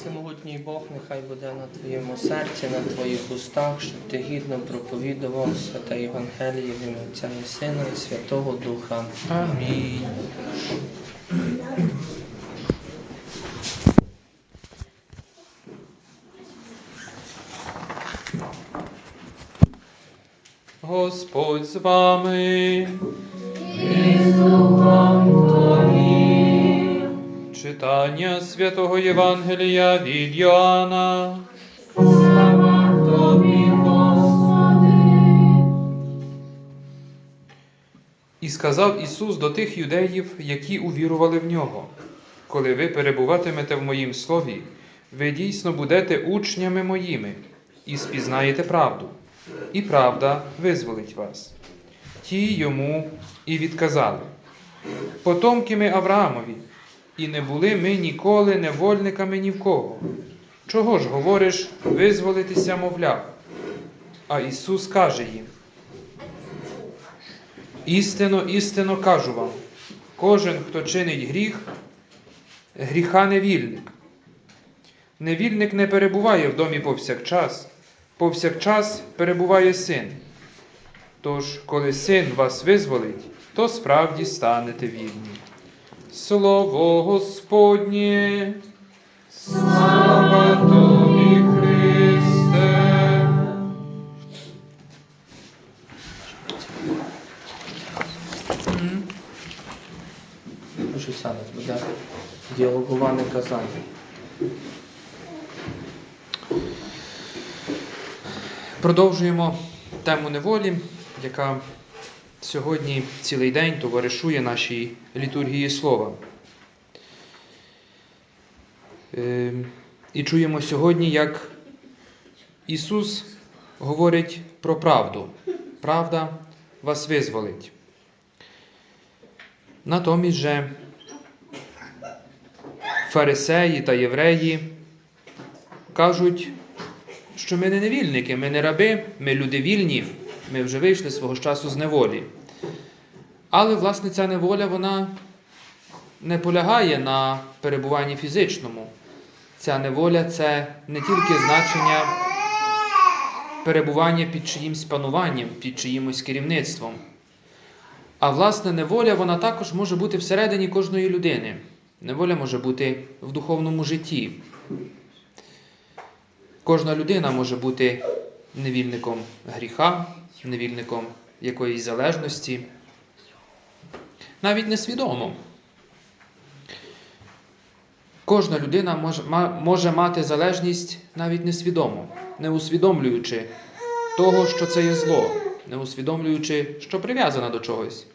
Всемогутній Бог, нехай буде на твоєму серці, на твоїх устах, щоб ти гідно проповідував святе Євангеліє в ім'я Отця і Сина і Святого Духа. Амінь. Господь з вами. Читання святого Євангелія від Йоанна. І сказав Ісус до тих юдеїв, які увірували в нього. Коли ви перебуватимете в моїм слові, ви дійсно будете учнями моїми і спізнаєте правду, і правда визволить вас. Ті йому і відказали. Потомки ми Авраамові, і не були ми ніколи невольниками ні в кого. Чого ж говориш, визволитися, мовляв? А Ісус каже їм: Істинно, істинно кажу вам, кожен, хто чинить гріх, гріха невільник. Невільник не перебуває в домі повсякчас, повсякчас перебуває син. Тож, коли син вас визволить, то справді станете вільні. Слово Господнє, слава тобі, Христе. Прошу сядати, буде діалоговане казання. Продовжуємо тему неволі, яка сьогодні цілий день товаришує нашій літургії слова. Е, І чуємо сьогодні, як Ісус говорить про правду. Правда вас визволить. Натомість же фарисеї та євреї кажуть, що ми не невільники, ми не раби, ми люди вільні, ми вже вийшли свого часу з неволі. Але, власне, ця неволя вона не полягає на перебуванні фізичному. Ця неволя це не тільки значення перебування під чиїмсь пануванням, під чиїмось керівництвом. А власне, неволя вона також може бути всередині кожної людини. Неволя може бути в духовному житті. Кожна людина може бути невільником гріха, невільником якоїсь залежності, навіть несвідомо. Кожна людина може, може мати залежність навіть несвідомо, не усвідомлюючи того, що це є зло, не усвідомлюючи, що прив'язана до чогось.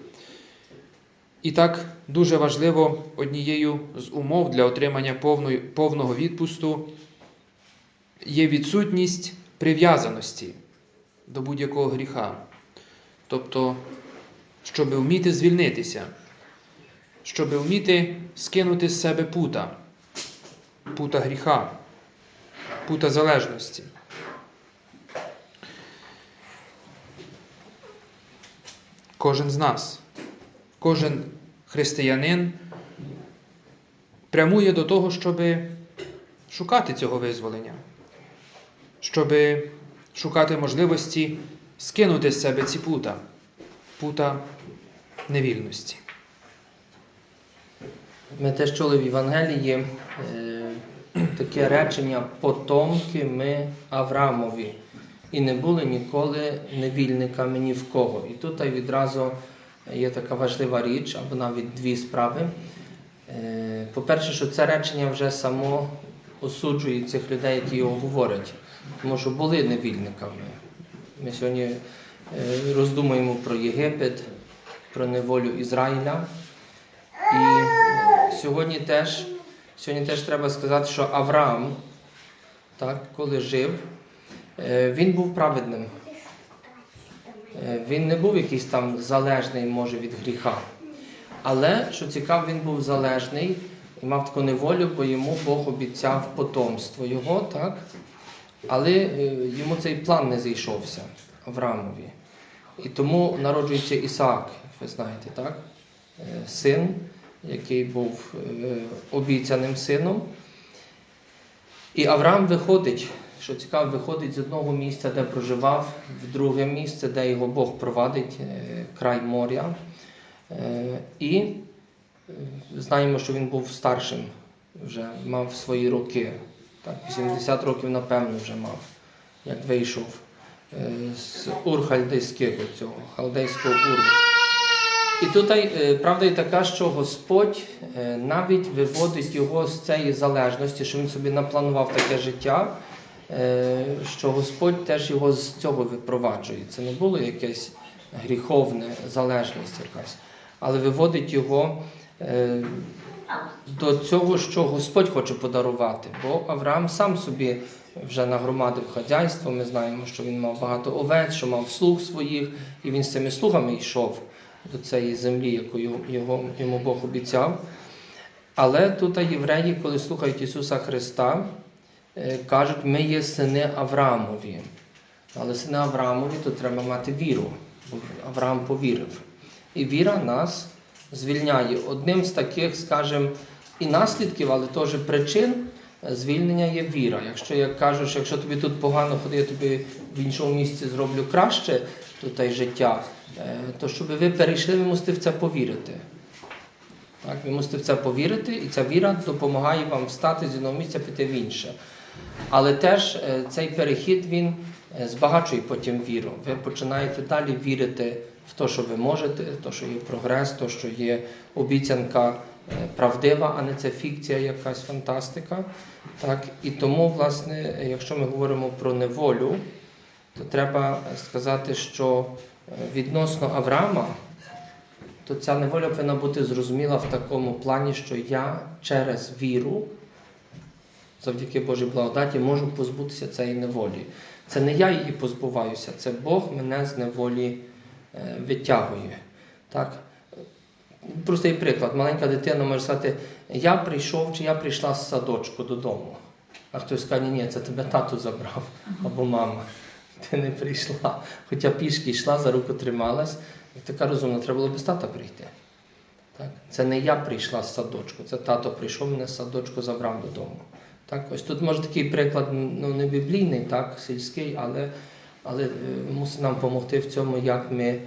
І так дуже важливо однією з умов для отримання повної, повного відпусту є відсутність прив'язаності до будь-якого гріха. Тобто, щоб вміти звільнитися, щоб вміти скинути з себе пута, пута гріха, пута залежності. Кожен з нас, кожен християнин прямує до того, щоб шукати цього визволення щоб шукати можливості скинути з себе ці пута, пута невільності. Ми теж чули в Євангелії е, таке речення потомки ми Авраамові. І не були ніколи невільниками ні в кого. І тут відразу є така важлива річ, або навіть дві справи. Е, По-перше, що це речення вже само осуджує цих людей, які його говорять, тому що були невільниками. Ми сьогодні е, роздумуємо про Єгипет, про неволю Ізраїля. І е, сьогодні теж, сьогодні теж треба сказати, що Авраам, так, коли жив, е, він був праведним. Він не був якийсь там залежний, може, від гріха. Але, що цікаво, він був залежний і мав таку неволю, бо йому Бог обіцяв потомство його, так? Але е, йому цей план не зійшовся Авраамові. І тому народжується Ісаак, ви знаєте, так? Е, Син, який був е, обіцяним сином. І Авраам виходить, що цікаво, виходить з одного місця, де проживав, в друге місце, де його Бог провадить, край моря. І знаємо, що він був старшим, вже мав свої роки. Так, 80 років, напевно, вже мав, як вийшов е, з Ур Хальдейського, цього халдейського Уру. І тут е, правда і така, що Господь е, навіть виводить його з цієї залежності, що він собі напланував таке життя, що Господь теж його з цього випроваджує. Це не було якесь гріховне залежність якась, але виводить його до цього, що Господь хоче подарувати. Бо Авраам сам собі вже нагромадив хазяйство. Ми знаємо, що він мав багато овець, що мав слуг своїх, і він з цими слугами йшов до цієї землі, яку його, йому Бог обіцяв. Але тут євреї, коли слухають Ісуса Христа, е, кажуть, ми є сини Авраамові. Але сини Авраамові, то треба мати віру. Бо Авраам повірив. І віра нас звільняє. Одним з таких, скажімо, і наслідків, але теж причин е, звільнення є віра. Якщо я кажу, що якщо тобі тут погано ходить, я тобі в іншому місці зроблю краще й життя, е, то щоб ви перейшли, ви мусите в це повірити. Так, ви мусите в це повірити, і ця віра допомагає вам встати з одного місця, піти в інше. Але теж е, цей перехід він збагачує потім віру. Ви починаєте далі вірити в те, що ви можете, те, що є прогрес, те, що є обіцянка е, правдива, а не це фікція, якась фантастика. Так? І тому, власне, якщо ми говоримо про неволю, то треба сказати, що е, відносно Авраама, то ця неволя повинна бути зрозуміла в такому плані, що я через віру, завдяки Божій благодаті, можу позбутися цієї неволі. Це не я її позбуваюся, це Бог мене з неволі витягує. Так? Простий приклад. Маленька дитина може сказати, я прийшов чи я прийшла з садочку додому. А хтось скаже, ні, ні, це тебе тато забрав або мама. Ти не прийшла. Хоча пішки йшла, за руку трималась. І така розумна, треба було без тата прийти. Так? Це не я прийшла з садочку, це тато прийшов, мене з садочку забрав додому. Так? Ось тут може такий приклад, ну не біблійний, так, сільський, але, але е, мусить нам допомогти в цьому, як ми,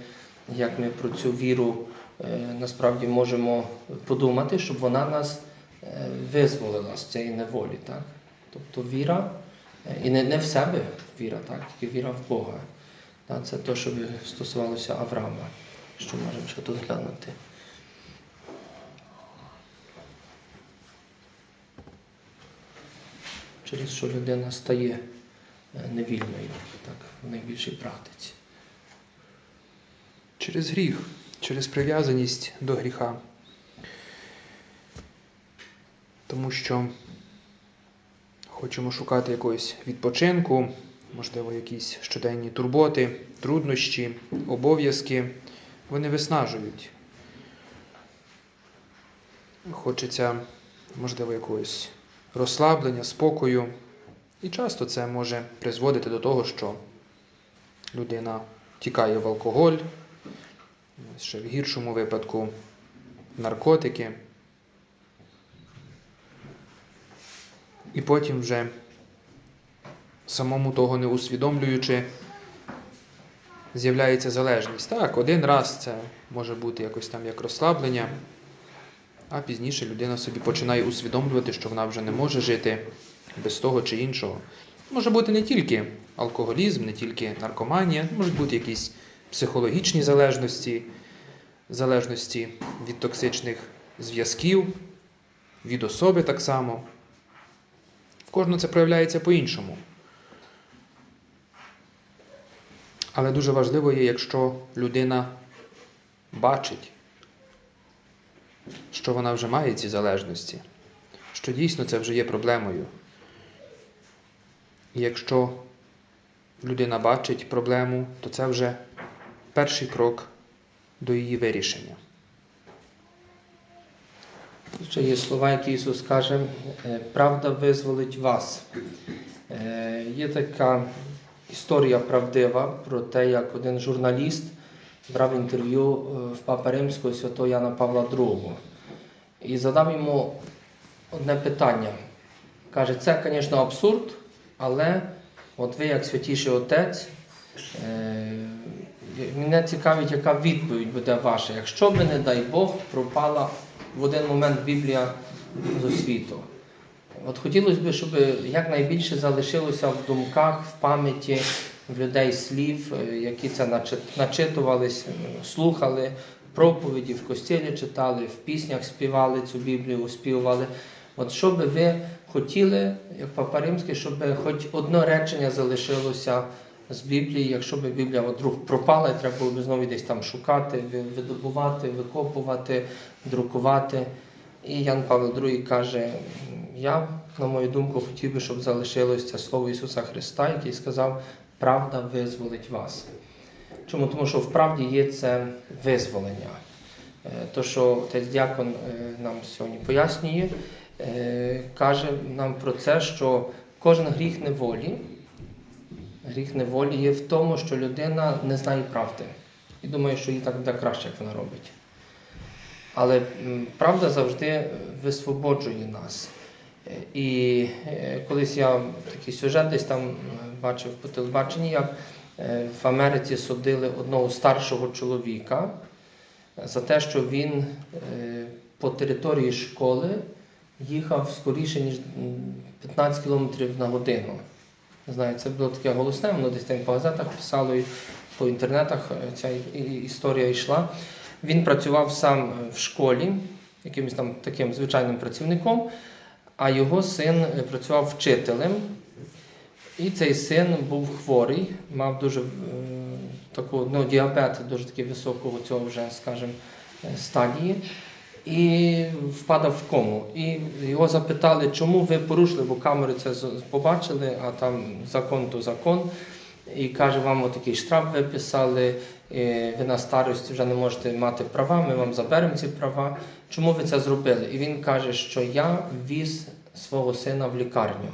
як ми про цю віру е, насправді можемо подумати, щоб вона нас е, визволила з цієї неволі. Так? Тобто віра, і не, не в себе віра, так? тільки віра в Бога. Так? Це те, що стосувалося Авраама, що можемо ще тут глянути. через що людина стає невільною так, в найбільшій практиці. Через гріх, через прив'язаність до гріха. Тому що хочемо шукати якогось відпочинку, можливо, якісь щоденні турботи, труднощі, обов'язки. Вони виснажують. Хочеться, можливо, якогось розслаблення, спокою. І часто це може призводити до того, що людина тікає в алкоголь, ще в гіршому випадку наркотики. І потім вже самому того не усвідомлюючи, з'являється залежність. Так, один раз це може бути якось там як розслаблення, а пізніше людина собі починає усвідомлювати, що вона вже не може жити без того чи іншого. Може бути не тільки алкоголізм, не тільки наркоманія, можуть бути якісь психологічні залежності, залежності від токсичних зв'язків, від особи так само. В кожного це проявляється по-іншому. Але дуже важливо є, якщо людина бачить, що вона вже має ці залежності, що дійсно це вже є проблемою. І якщо людина бачить проблему, то це вже перший крок до її вирішення. Ще є слова, які Ісус каже, е, правда визволить вас. Е, Є така історія правдива про те, як один журналіст брав інтерв'ю е, в Папа Римського святого Яна Павла II і задав йому одне питання. Каже, це, звісно, абсурд, але от ви, як святіший отець, е, мене цікавить, яка відповідь буде ваша. Якщо би, не дай Бог, пропала в один момент Біблія з освіту. От хотілося б, щоб якнайбільше залишилося в думках, в пам'яті в людей слів, е, які це начи- начитувались, слухали, проповіді в костілі читали, в піснях співали цю Біблію, оспівували. От що би ви хотіли, як Папа Римський, щоб хоч одне речення залишилося з Біблії, якщо б Біблія вдруг пропала, треба було б знову десь там шукати, видобувати, викопувати, друкувати. І Ян Павло II каже: я, на мою думку, хотів би, щоб залишилось це слово Ісуса Христа, який сказав, правда визволить вас. Чому? Тому що в правді є це визволення. Е, То, що отець дякон е, нам сьогодні пояснює, каже нам про це, що кожен гріх неволі, гріх неволі є в тому, що людина не знає правди. І думає, що їй так буде краще, як вона робить. Але правда завжди висвободжує нас. Е, І е, колись я такий сюжет десь там е, бачив по телебаченні, як е, в Америці судили одного старшого чоловіка за те, що він е, по території школи їхав скоріше, ніж 15 км на годину. Не знаю, це було таке голосне, воно десь там по газетах писало і по інтернетах е, ця історія йшла. Він працював сам е, в школі, якимось там таким звичайним працівником, а його син е, працював вчителем. І цей син був хворий, мав дуже е, таку, ну, діабет дуже такий високого цього вже, скажімо, стадії. І впадав в кому. І його запитали, чому ви порушили, бо камери це побачили, а там закон то закон. І каже, вам отакий штраф виписали, ви на старості вже не можете мати права, ми вам заберемо ці права. Чому ви це зробили? І він каже, що я віз свого сина в лікарню.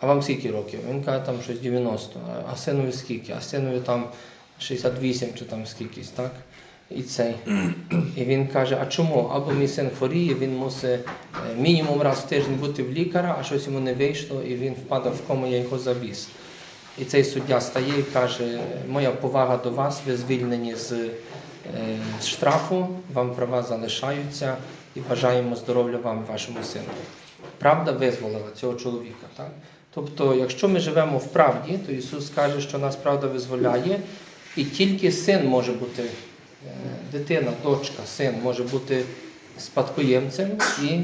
А вам скільки років? Він каже, там щось 90. А- А синові скільки? А синові там 68 чи там скількись, так? І цей. І він каже: а чому? Або мій син хворіє, він мусить е, мінімум раз в тиждень бути в лікаря, а щось йому не вийшло, і він впадав в кому, я його завіз. І цей суддя стає і каже: Моя повага до вас, ви звільнені з, е, з штрафу, вам права залишаються і бажаємо здоров'я вам вашому сину. Правда визволила цього чоловіка. Так? Тобто, якщо ми живемо в правді, то Ісус каже, що нас правда визволяє, і тільки син може бути, е, дитина, дочка, син може бути спадкоємцем і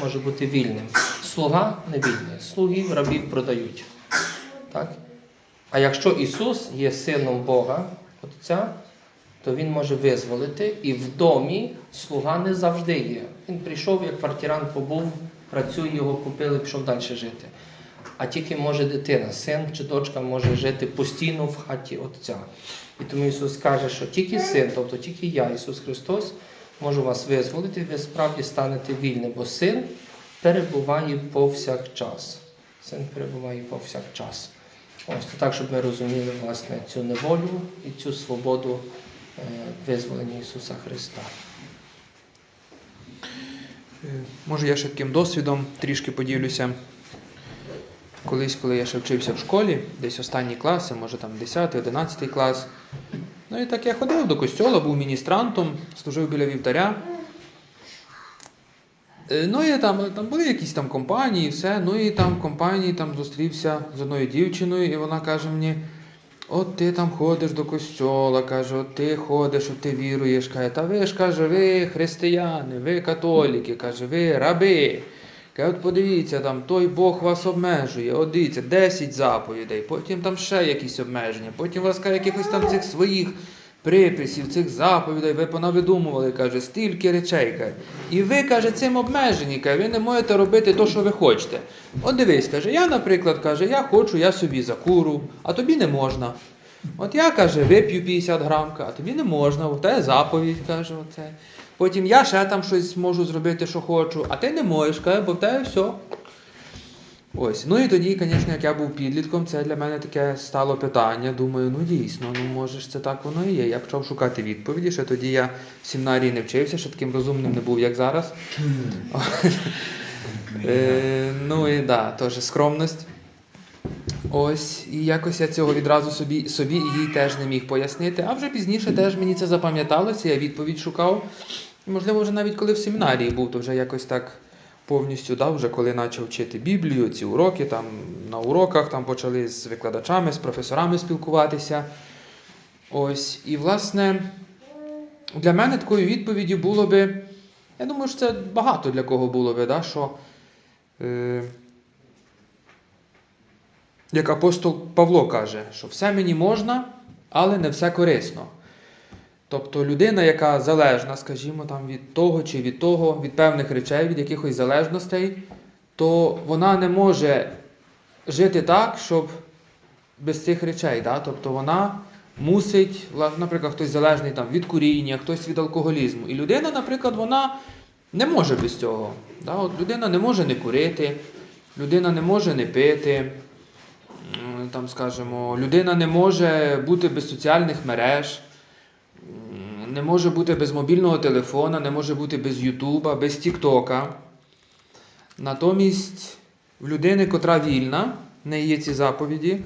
може бути вільним. Слуга не вільний, слугів рабів продають. Так? А якщо Ісус є сином Бога, Отця, то Він може визволити, і в домі слуга не завжди є. Він прийшов, як квартирант побув, працює, його купили, пішов далі жити. А тільки може дитина, син чи дочка може жити постійно в хаті Отця. І тому Ісус каже, що тільки син, тобто тільки я, Ісус Христос, можу вас визволити, ви справді станете вільним, бо син перебуває повсякчас. Син перебуває повсякчас. Ось так, щоб ми розуміли власне цю неволю і цю свободу е, визволення Ісуса Христа. Е, Може, я ще таким досвідом трішки поділюся. Колись, коли я ще вчився в школі, десь останні класи, може там 10-11 клас. Ну і так я ходив до костьола, був міністрантом, служив біля вівтаря. Е, Ну і там, там були якісь там компанії, все. Ну і там в компанії там зустрівся з одною дівчиною, і вона каже мені: от ти там ходиш до костьола, каже, от ти ходиш, от ти віруєш. Каже, та ви ж каже, ви християни, ви католіки, каже, ви раби. Каже, от подивіться, там той Бог вас обмежує, от дивіться, 10 заповідей, потім там ще якісь обмеження, потім вас каже, якихось там цих своїх приписів, цих заповідей, ви понавидумували, каже, стільки речей. Каже. І ви, каже, цим обмежені, каже, ви не можете робити те, що ви хочете. От дивись, каже, я, наприклад, каже, я хочу, я собі закуру, а тобі не можна. От я каже, вип'ю 50 грам, а тобі не можна, у тебе заповідь, каже, оце. Потім я ще там щось можу зробити, що хочу, а ти не можеш, каже, бо в тебе все. Ось. Ну і тоді, звісно, як я був підлітком, це для мене таке стало питання. Думаю, ну дійсно, ну може ж це так воно і є. Я почав шукати відповіді. Ще тоді я в семінарії не вчився, ще таким розумним не був, як зараз. Е, ну і да, теж скромність. Ось, і якось я цього відразу собі, собі їй теж не міг пояснити. А вже пізніше теж мені це запам'яталося, я відповідь шукав. І, можливо, вже навіть коли в семінарії був, то вже якось так повністю, да, вже коли почав вчити Біблію, ці уроки, там на уроках там почали з викладачами, з професорами спілкуватися. Ось, і власне, для мене такою відповіддю було би, я думаю, що це багато для кого було би, да, що. Е, як апостол Павло каже, що все мені можна, але не все корисно. Тобто людина, яка залежна, скажімо, там, від того чи від того, від певних речей, від якихось залежностей, то вона не може жити так, щоб без цих речей. Да? Тобто вона мусить, наприклад, хтось залежний там, від куріння, хтось від алкоголізму. І людина, наприклад, вона не може без цього. Да? От людина не може не курити, людина не може не пити. М, Там, скажімо, людина не може бути без соціальних мереж, не може бути без мобільного телефона, не може бути без Ютуба, без Тіктока. Натомість в людини, котра вільна, в неї є ці заповіді,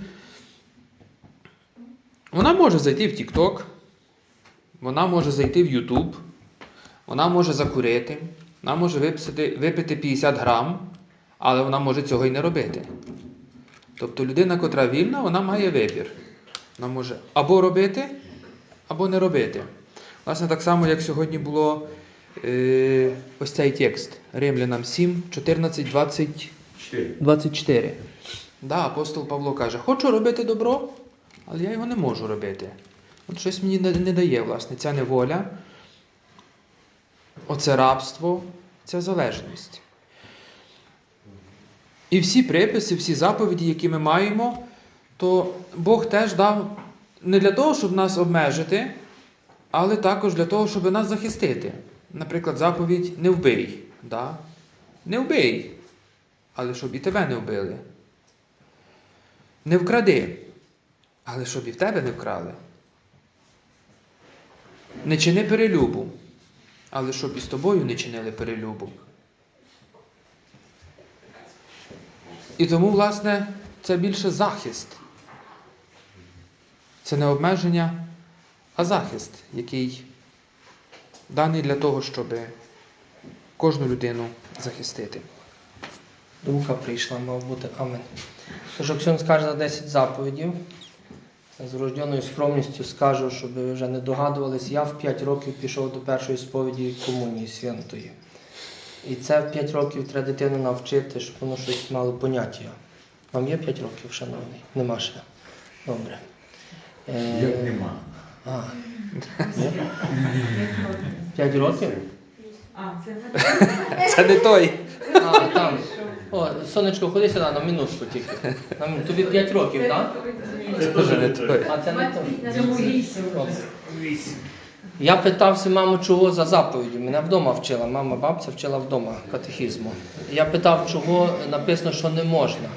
вона може зайти в Тікток, вона може зайти в Ютуб, вона може закурити, вона може випити 50 грам, але вона може цього й не робити. Тобто людина, котра вільна, вона має вибір. Вона може або робити, або не робити. Власне, так само, як сьогодні було е, ось цей текст Римлянам 7, 14, 20, 24. Да, апостол Павло каже: Хочу робити добро, але я його не можу робити. От щось мені не, не дає, власне, ця неволя, оце рабство, ця залежність. І всі приписи, всі заповіді, які ми маємо, то Бог теж дав не для того, щоб нас обмежити, але також для того, щоб нас захистити. Наприклад, заповідь не вбий. Да? Не вбий, але щоб і тебе не вбили. Не вкради, але щоб і в тебе не вкрали. Не чини перелюбу, але щоб і з тобою не чинили перелюбу. І тому, власне, це більше захист. Це не обмеження, а захист, який даний для того, щоб кожну людину захистити. Думка прийшла, мав бути амен. Тож, якщо скаже за 10 заповідів, з врожденою скромністю скажу, щоб ви вже не догадувались, я в 5 років пішов до першої сповіді комунії святої. І це в 5 років треба дитину навчити, щоб воно щось мало поняття. Вам є 5 років, шановний? Нема ще. Добре. Е, Як нема. А, є? 5 років? А, це не Це не той. А, там. О, сонечко, ходи сюди на минутку тільки. На Тобі 5 років, так? Це теж не той. А це не то. Це Добре. Я питався маму, чого за заповіді. Мене вдома вчила, мама, бабця вчила вдома катехізму. Я питав, чого написано, що не можна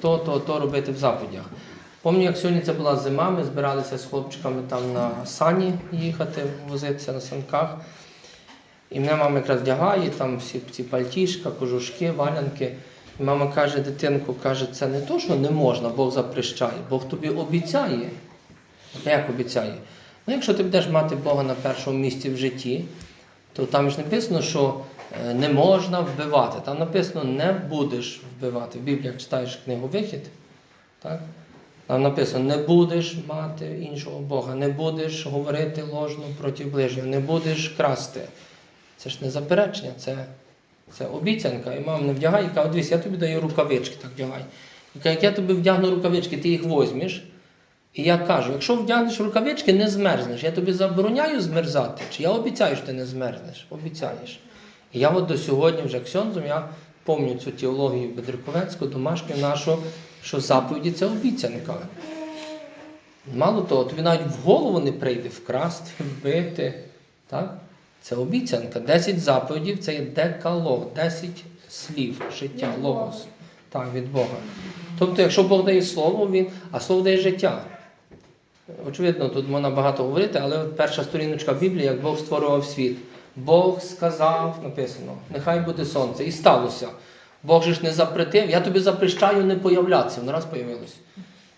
то, то, то робити в заповідях. Пам'ятаю, як сьогодні це була зима, ми збиралися з хлопчиками там на сані їхати, возитися на санках. І мене мама якраз вдягає, там всі ці пальтішка, кожушки, валянки. І мама каже, дитинку, каже, це не то, що не можна, Бог запрещає, Бог тобі обіцяє. Як обіцяє? Ну, якщо ти будеш мати Бога на першому місці в житті, то там ж написано, що е, не можна вбивати. Там написано, не будеш вбивати. В Біблії читаєш книгу Вихід, так? Там написано, не будеш мати іншого Бога, не будеш говорити ложно проти ближнього, не будеш красти. Це ж не заперечення, це, це обіцянка. І мама не вдягає, і каже, дивись, я тобі даю рукавички, так вдягай. І каже, як я тобі вдягну рукавички, ти їх возьмеш. І я кажу, якщо вдягнеш рукавички, не змерзнеш. Я тобі забороняю змерзати, чи я обіцяю, що ти не змерзнеш? Обіцяєш. І я от до сьогодні вже ксьонзом, я пам'ятаю цю теологію Бедриковецьку, домашню нашу, що заповіді це обіцянка. Мало того, тобі навіть в голову не прийде вкрасти, вбити. Так? Це обіцянка. 10 заповідів це є декалог, 10 слів життя, логос. Так, від Бога. Тобто, якщо Бог дає слово, він, а слово дає життя. Очевидно, тут можна багато говорити, але перша сторіночка Біблії, як Бог створював світ. Бог сказав, написано, нехай буде сонце. І сталося. Бог же ж не запретив, я тобі запрещаю не появлятися, воно раз появилось.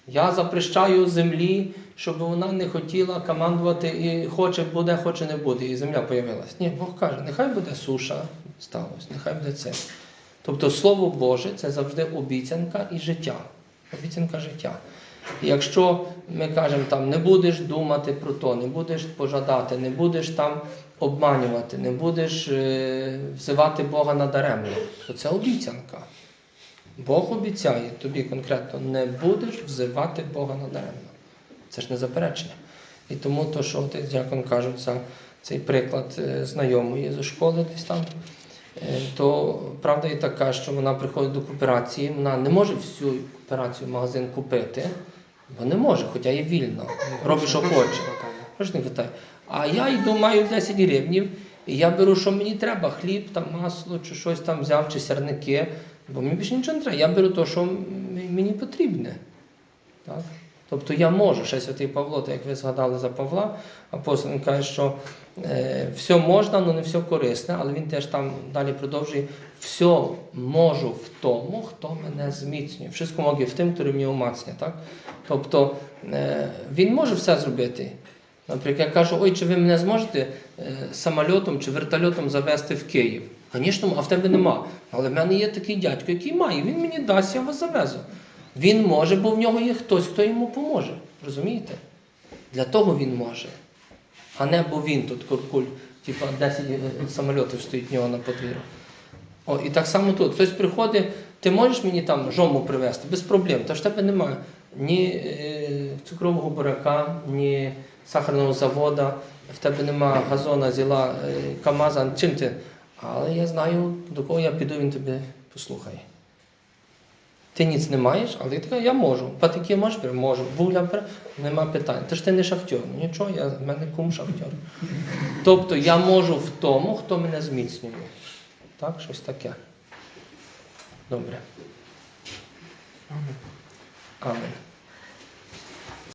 Я запрещаю землі, щоб вона не хотіла командувати і хоче буде, хоче не буде. І земля появилась. Ні, Бог каже, нехай буде суша, сталося, нехай буде це. Тобто Слово Боже це завжди обіцянка і життя. Обіцянка життя. Якщо ми кажемо, там не будеш думати про то, не будеш пожадати, не будеш там обманювати, не будеш е, взивати Бога надаремно, то це обіцянка. Бог обіцяє тобі конкретно, не будеш взивати Бога надаремно. Це ж не заперечення. І тому то, що отець дякон кажуть, за цей приклад е, знайомої зі школи десь там, е, то правда і така, що вона приходить до кооперації, вона не може всю кооперацію магазин купити, бо не може, хоча є вільно. Робить, що хоче. А я йду, маю 10 гривнів, і я беру, що мені треба: хліб, там, масло, чи щось там взяв, чи сірники. Бо мені більше нічого не треба. Я беру те, що мені потрібне. Так? Тобто я можу, ще святий Павло, так як ви згадали за Павла, апостол він каже, що е, все можна, але не все корисне, але він теж там далі продовжує, все можу в тому, хто мене зміцнює. Wszystko mogę в тим, хто мене умацня. Так? Тобто е, він може все зробити. Наприклад, я кажу, ой, чи ви мене зможете е, самольотом чи вертольотом завести в Київ? Звісно, а в тебе нема. Але в мене є такий дядько, який має, він мені дасть, я вас завезу. Він може, бо в нього є хтось, хто йому поможе. Розумієте? Для того він може. А не бо він тут куркуль, типа 10 самольотів стоїть в нього на подвір'ю. О, і так само тут. Хтось приходить, ти можеш мені там жому привезти? Без проблем. Та ж тебе немає ні е, цукрового бурака, ні сахарного завода, в тебе немає газона, зіла, е, камаза, чим ти? Але я знаю, до кого я піду, він тебе послухає. Ти ніц не маєш, але ти кажеш, я можу. Патики можеш? Можу. Вугля беру? нема питань. Ти ж ти не шахтер. Нічого, я, в мене кум шахтер. Тобто я можу в тому, хто мене зміцнює. Так, щось таке. Добре. Амен.